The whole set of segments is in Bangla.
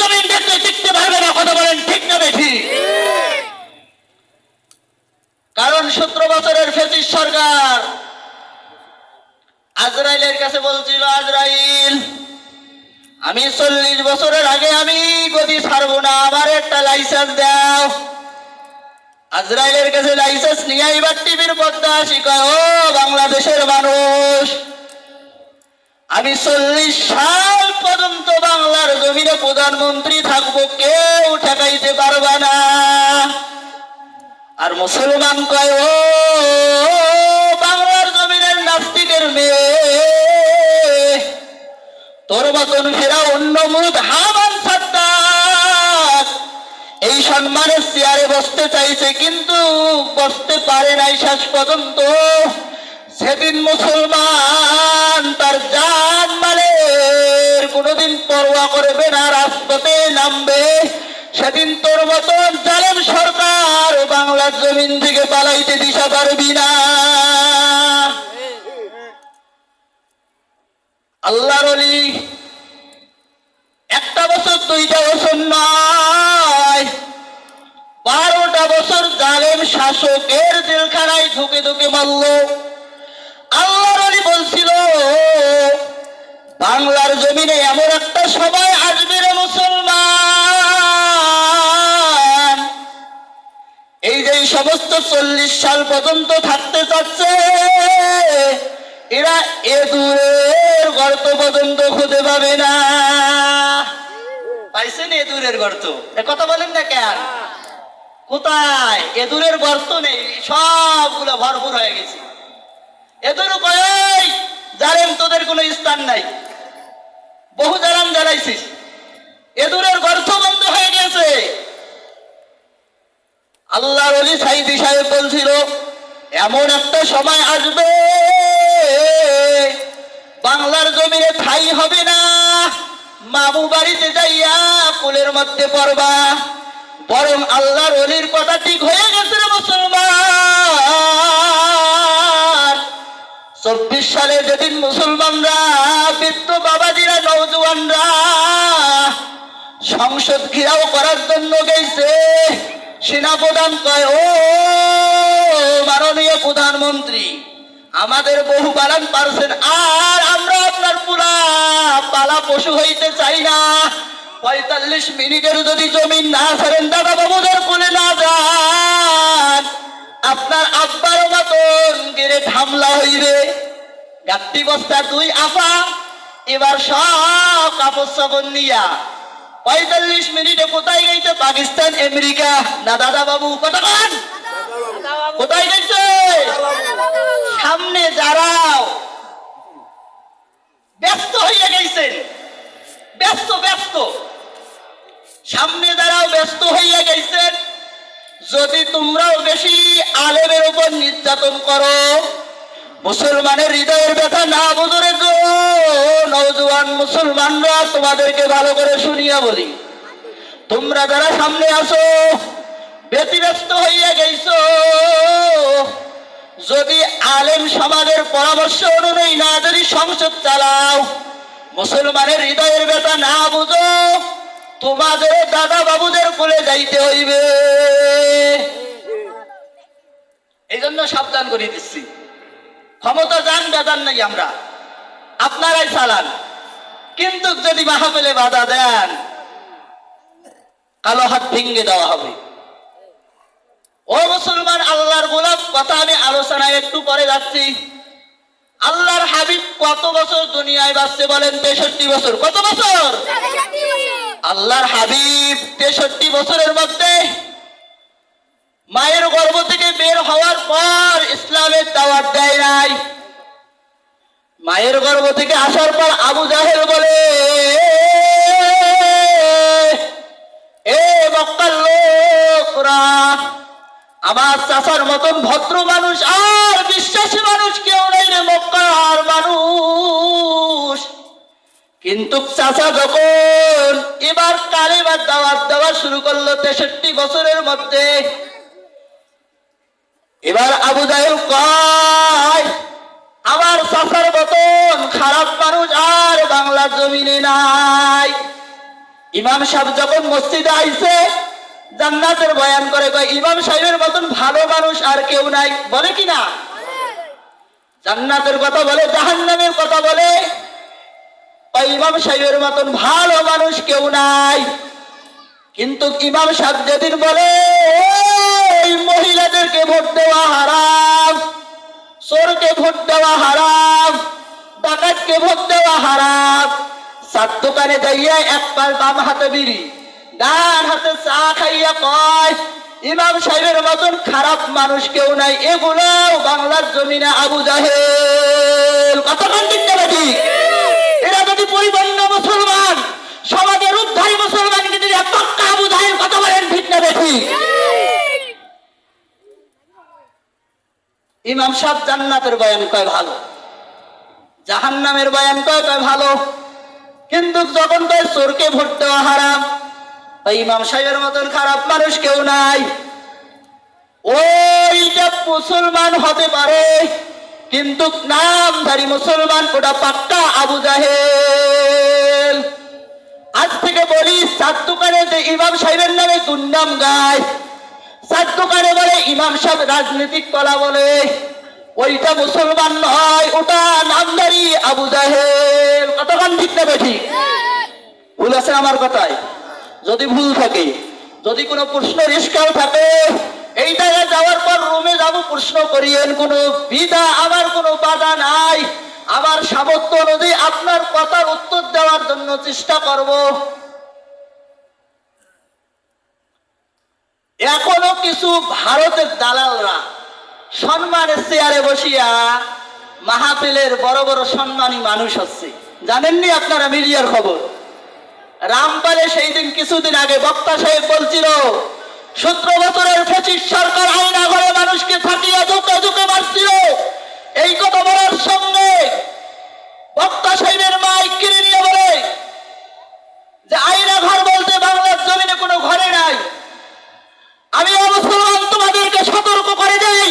জমিন দেখলে টিকতে পারবে না, কথা বলেন ঠিক না কারণ সতেরো বছরের ফেসিস সরকার আজরাইলের কাছে বলছিল, আজরাইল, আমি চল্লিশ বছরের আগে আমি গতি ছাড়বো না, আমার একটা লাইসেন্স দাও। আজরাইলের কাছে লাইসেন্স নিয়ে এবার টিভির পর্দা শিখায় ও বাংলাদেশের মানুষ আমি চল্লিশ সাল পর্যন্ত বাংলার জমিনে প্রধানমন্ত্রী থাকব, কেউ ঠেকাইতে পারবে না। আর মুসলমান কয়, ও, বাংলার জমিনের নাস্তিকের মেয়ে, তোর মতন ফেরা অন্য মুখ হামান এই সম্মানের চেয়ারে বসতে চাইছে, কিন্তু বসতে পারে নাই শেষ পর্যন্ত। সেদিন মুসলমান তার জান মালের কোনোদিন পরোয়া করবে না রাজপথে নামবে। সেদিন তোর মতন জালেম সরকার বাংলার জমিন থেকে পালাইতে দিশা পারবি না। আল্লাহর অলি একটা বছর, দুইটা বছর নয়, বারোটা বছর জালেম শাসকের জেলখানায় ঢুকে ঢুকে মারল। আল্লাহর অলি বলছিল, বাংলার জমিনে এমন একটা সময় আসবে রে মুসলমান। এই যে সমস্ত চল্লিশ সাল পর্যন্ত থাকতে চাচ্ছে, এরা এ দূরের গর্ত পর্যন্ত খুঁজে পাবে না। পাইছেন এ দূরের গর্ত? এ কথা বলেন না কেন? কোথায়? এদুরের গর্ত নেই, সবগুলো ভরপুর হয়ে গেছে। এদুর কয় জালেম তোদের কোনো স্থান নাই। বহু জালাম জ্বালাইছিস। এদুরের গর্ত বন্ধ হয়ে গেছে। আল্লাহর অলি সাইদি সাহেব বলছিল, এমন একটা সময় আসবে, বাংলার জমিনে ঠাই হবে না। মামু বাড়িতে যাইয়া কুলের মধ্যে পড়বা। বরং আল্লাহর অলির কথা ঠিক হয়ে গেছে মুসলমান। চব্বিশ সালে যেদিন মুসলমানরা, বৃদ্ধ বাবাজিরা নৌজওয়ানরা সংসদ ঘিরাও করার জন্য গেছে সেনাপ্রধান কয়, ও মাননীয় প্রধানমন্ত্রী, আমাদের বহু পালন পারছেন, আর আমরা আপনার পুরা পালা পশু হইতে চাই না। পঁয়তাল্লিশ মিনিটের যদি জমিন না ছাড়েন, দাদা বাবুদের কোলে না যান। আপনার আব্বার মতন গেড়ে ধামলা হইবে। গাত্তি বস্তা দুই আফা এবার সব কাপড় সাবন নিয়া। পঁয়তাল্লিশ মিনিটে কোথায় গেছে? পাকিস্তান আমেরিকা। না দাদা বাবু কতক্ষণ কোথায় গেছে? সামনে যারাও ব্যস্ত হইয়া গেছেন। ব্যস্ত ব্যস্ত। সামনে দাঁড়াও ব্যস্ত হইয়া গেছেন। যদি তোমরাও বেশি আলেমের উপর নির্যাতন করো, মুসলমানের হৃদয়ের ব্যথা না বুঝরে গো। নওজোয়ান মুসলমানরা তোমাদেরকে ভালো করে শুনিয়া বলি। তোমরা যারা সামনে আসো ব্যতিব্যস্ত হইয়া গেছো যদি আলেম সমাজের পরামর্শ অনুযায়ী না, যদি সংসদ চালাও, মুসলমানের হৃদয়ের ব্যথা না বুঝো। তোমাদের দাদা বাবুদের কোলে যাইতে হইবে। এই জন্য সাবধান করে দিচ্ছি। ক্ষমতা যান বেদান নাই আমরা। আপনারাই চালান। কিন্তু যদি মাহফিলে বাধা দেন, কালো হাত ভেঙে দেওয়া হবে। ও মুসলমান, আল্লাহর গোলাপ কথা আমি আলোচনায় একটু পরে যাচ্ছি। আল্লাহর হাবিব কত বছর দুনিয়ায় বাঁচতে বলেন? তেষট্টি বছর। কত বছর? আল্লাহর হাবিব তেষট্টি বছরের মধ্যে মায়ের গর্ভ থেকে বের হওয়ার পর ইসলামের দাওয়াত দেয় নাই। মায়ের গর্ভ থেকে আসার পর আবু জাহেল বলে, এ মক্কার লোকরা, আমার চাচার মতন ভদ্র মানুষ আর বিশ্বাসী মানুষ কেউ নেই রে মক্কার মানুষ। কিন্তু চাচা যখন এবার কালেবার দাওয়াত দেওয়া শুরু করল তেষট্টি বছরের মধ্যে এবার আবু জাহেল কয় আমার চাচার মতন খারাপ মানুষ আর বাংলার জমিনে নাই। ইমাম সাহেব যখন মসজিদে আইছে জান্নাতের বয়ান করে কয় ইমাম সাহেবের মতন ভালো মানুষ আর কেউ নাই। বলে কিনা জান্নাতের কথা বলে জাহান্নামের কথা বলে। ওই ইমাম সাহেবের মতন ভালো মানুষ কেউ নাই। কিন্তু ইমাম সাহেব যেদিন বলে এই মহিলাদেরকে ভোট দেওয়া হারাম, চোরকে ভোট দেওয়া হারাম, ডাকাতকে ভোট দেওয়া হারাম। সাত দোকানে যাইয়া এক পাল বাম হাতে বিড়ি, ডান হাতে চা খাইয়া কয়, ইমাম সাহেবের মতন খারাপ মানুষ কেউ নাই। এগুলো বাংলার জমিনে আবু জাহেল। ঠিক ঠিক এরা যদি পরিপূর্ণ মুসলমান, সমাজের উদ্ধারী মুসলমান কিন্তু পাক্কা আবু জাহেল কথা বলেন, ঠিক না ঠিক ইমাম সাহেব জান্নাতের বয়ান কয় ভালো, জাহান্নামের বয়ান কয় কয় ভালো, কিন্তু যখন কয় চোরকে ভোট দেওয়া হারাম ইমাম সাহেবের মতন খারাপ মানুষ কেউ নাই। ওইটা মুসলমান হতে পারে কিন্তু নামধারী মুসলমান, ওটা পাক্কা আবু জাহেল। আজ থেকে বলি, সাত দোকানে যে ইমাম সাহেবের নামে দুর্নাম গায়, সাত দোকানে বলে ইমাম সাহেব রাজনৈতিক কলা বলে, ওইটা মুসলমান নয়, ওটা নামদারি আবু জাহেল। কতক্ষণ ঠিক না ঠিক ভুল আছে আমার কথায়। যদি ভুল থাকে, যদি কোনো প্রশ্ন ইস্কাল থাকে এই জায়গায় যাওয়ার পর রুমে যাব, প্রশ্ন করিয়েন কোনো বিদা কোনো বাধা নাই। সামর্থ্য অনুযায়ী আপনার কথার উত্তর দেওয়ার জন্য চেষ্টা করব। এখনও কিছু ভারতের দালালরা সম্মানের চেয়ারে বসিয়া মাহফিলের বড় বড় সম্মানী মানুষ হচ্ছে। জানেননি আপনারা মিডিয়ার খবর? রামপালে সেই দিন কিছুদিন আগে বক্তা সাহেব বলছিল সতেরো বছরের পঁচিশ সরকার আইনা মানুষকে থাকিয়ে ঝুঁকে ঝুঁকে মারছিল। এই কথা বলার সঙ্গে বক্তা সাহেবের মাইক কিনে নিয়ে বলে যে আইনা ঘর বলতে বাংলার জমিনে কোনো ঘরে নাই। আমি মুসলমান, তোমাদেরকে সতর্ক করে দেই।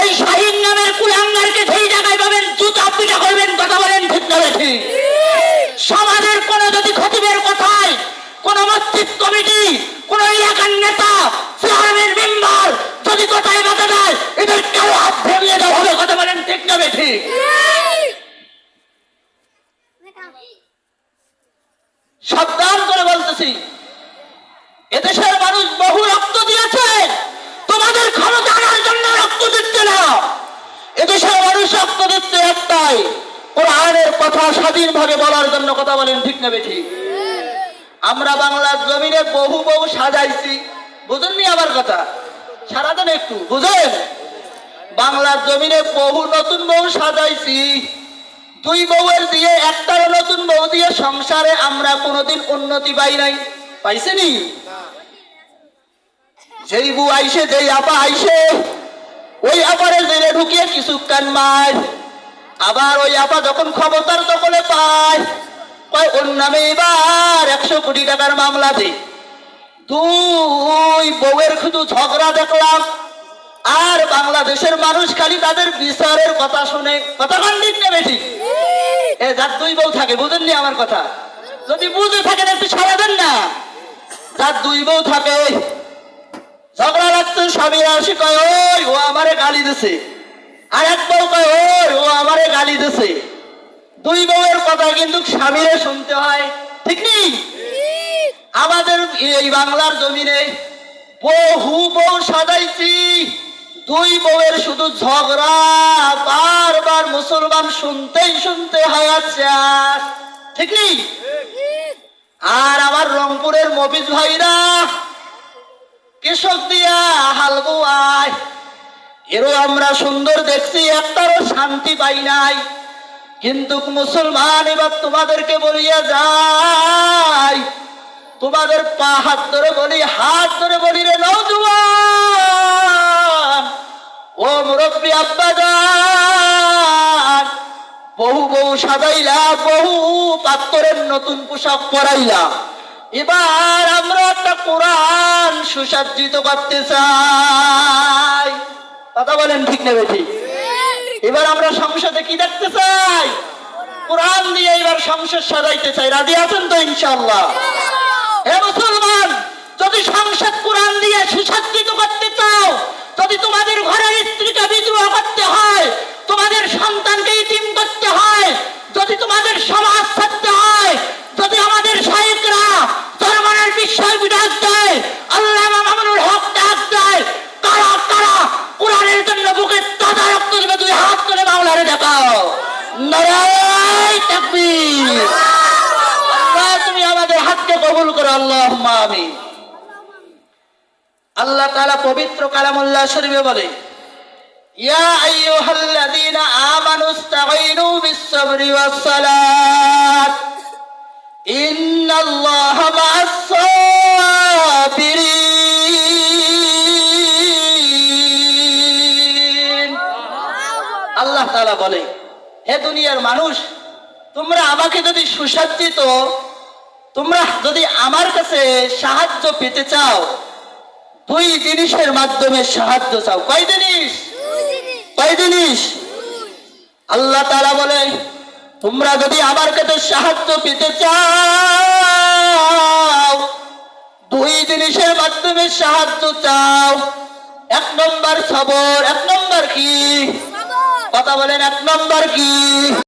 এই শাহিন নামের কুলাঙ্গারকে সেই জায়গায় পাবেন, জুতা পিটা করবেন, কথা বলেন ঠিক না সমাজের কোন যদি খতিবের কথায় কোন মসজিদ কমিটি, কোন এলাকার নেতা, চেয়ারম্যান, মেম্বার যদি কথায় বাধা দেয়, এদের কারও হাত ভেঙে দেওয়া হবে, কথা বলেন ঠিক না ঠিক সাবধান করে বলতেছি, এদেশের মানুষ বহু রক্ত দিয়েছে, তোমাদের ক্ষমতা আনার জন্য রক্ত দিচ্ছে না। এদেশের মানুষ রক্ত দিচ্ছে একটাই, কোরআনের কথা স্বাধীনভাবে বলার জন্য কথা বলেন ঠিক নেবে ঠিক আমরা বাংলার জমিনে বহু বহু সাজাইছি। বুঝেননি আমার কথা? সারা দেন একটু, বুঝেন? বাংলার জমিনে বহু নতুন বউ সাজাইছি। দুই বউয়ের দিয়ে একটারও নতুন বউ দিয়ে সংসারে আমরা কোনোদিন উন্নতি পাই নাই। পাইছেনি? যেই বউ আইসে, যেই আপা আইসে, ওই আপারে জেলে ঢুকিয়ে কিছু কান মার আবার ওই আপা যখন ক্ষমতার দখলে পায় কয় ওর নামে এবার একশো কোটি টাকার মামলা দে। দুই বউয়ের শুধু ঝগড়া দেখলাম আর বাংলাদেশের মানুষ খালি তাদের বিচারের কথা শুনে কথা ঠিক নেবে ঠিক এ যার দুই বউ থাকে বুঝেননি আমার কথা? যদি বুঝে থাকেন একটু সারা দেন না। যার দুই বউ থাকে ঝগড়া লাগতো স্বামী আসি কয় ওই ও আমারে গালি দিছে। আর এক বউ কয় ওই ও আমারে গালি দিছে। দুই বউয়ের কথা কিন্তু স্বামীরে শুনতে হয়। ঠিক নেই আমাদের এই বাংলার জমিনে বহু বউ সাজাইছি। দুই বউয়ের শুধু ঝগড়া বারবার মুসলমান শুনতেই শুনতে হয় আচ্ছা। ঠিক নেই আর আমার রংপুরের মফিজ ভাইরা কৃষক দিয়া হাল বোয়ায়। এরও আমরা সুন্দর দেখছি একটারও শান্তি পাই নাই। কিন্তু মুসলমান এবার তোমাদেরকে বলিয়া যায়, তোমাদের পা হাত ধরে বলি, হাত ধরে বলি রে নৌজুয়ান ও মুরব্বী আব্বা যান বহু বহু সাজাইলা বহু পাত্তরের নতুন পোশাক পরাইলা এবার আমরা একটা কোরআন সুসজ্জিত করতে চাই। কথা বলেন ঠিক নেবে ঠিক এবার আমরা সংসদে কি দেখতে চাই? কোরআন দিয়ে এবার সংসদ সাজাইতে চাই। রাজি আছেন তো ইনশাল্লাহ হে মুসলমান, যদি সংসদ কোরআন দিয়ে সুসজ্জিত করতে চাও, যদি তোমাদের ঘরের স্ত্রীকে বিদ্রোহ করতে হয়, তোমাদের সন্তানকে ইতিম করতে হয়, যদি তোমাদের সমাজ থাকতে হয়, যদি আমাদের শাহেকরা জনগণের বিষয় বিধান দেয় আল্লাহ মামুনুল হক ডাক দেয় কারা কারা কোরআনের জন্য বুকে তাজা রক্ত দেবে দুই হাত করে বাংলারে দেখাও নারায় তাকবীর আল্লাহ তুমি আমাদের হাতকে কবুল করো আল্লাহ আমিন। আল্লাহ তাআলা পবিত্র কালামুল্লাহ শরীফে বলে আল্লাহ বলে হে দুনিয়ার মানুষ তোমরা আমাকে যদি সুসজ্জিত তোমরা যদি আমার কাছে সাহায্য পেতে চাও দুই জিনিসের মাধ্যমে সাহায্য চাও। কয় জিনিস? কয় জিনিস? আল্লাহ তারা বলে তোমরা যদি আমার কাছে সাহায্য পেতে চাও দুই জিনিসের মাধ্যমে সাহায্য চাও এক নম্বর সবর এক নম্বর কি? কথা বলেন এক নম্বর কি?